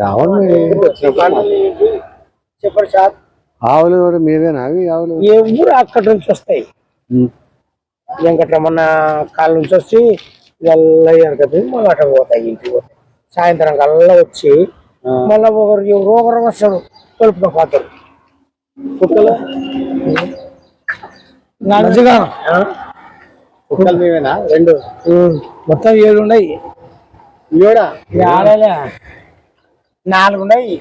ఆవులు చెప్పండి. సార్. ఆవులు కూడా మీవేనా? అవి ఆవులు ఏ ఊరు అక్కడి నుంచి వస్తాయి? వెంకటరమణ కాళ్ళ నుంచి వచ్చి ఎల్లయ్యారు కదా మళ్ళీ అక్కడ పోతాయి ఇంటికి పోతాయి. సాయంత్రం కల్లా వచ్చి మళ్ళీ ఒకరు ఎవరో ఒకరు వస్తాడు కలుపుకొని పోతారు. కుక్కలు? ఆ? కుక్కలు మీవేనా రెండు. మొత్తం ఏడు ఉన్నాయి. ఏడా? ఆడలే. నాలుగు ఉన్నాయి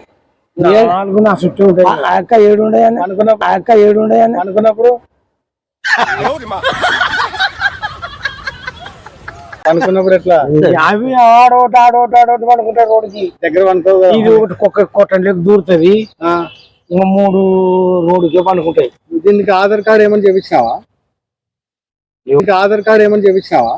నాలుగు నా చుట్టూ ఉంటాయి. ఆ అక్క ఏడు ఉన్నాయని ఆ అక్క ఏడు ఉన్నాయని అనుకున్నప్పుడు అనుకున్నప్పుడు ఎట్లా? అవి ఆడోటి ఆడోటి ఆడోటి పడుకుంటారు రోడ్డుకి. దగ్గర ఇది ఒకటి కుక్క కొట్టంలోకి దూరుతుంది. ఇంకా మూడు రోడ్డుకి పడుకుంటాయి దీనికి ఆధార్ కార్డు ఏమని చేపించినావా ఆధార్ కార్డు ఏమని చేపించినావా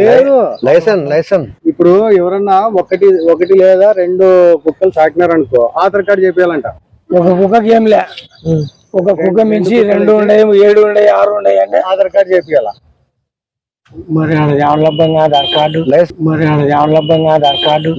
లేదు. లైసెన్స్ లైసెన్స్ ఇప్పుడు ఎవరన్నా ఒకటి ఒకటి లేదా రెండు కుక్కలు సాకినారు అనుకో ఆధార్ కార్డు చేపించాలంట ఒక కుక్కకి ఏం లే. ఒక కుక్క మించి రెండు ఉన్నాయి ఏడు ఉన్నాయి ఆరు ఉన్నాయి అంటే ఆధార్ కార్డు చేపించాలా మరి ఆడ ఎవరి ఆధార్ కార్డు. మరి ఆడ ఎవరి ఆధార్ కార్డు.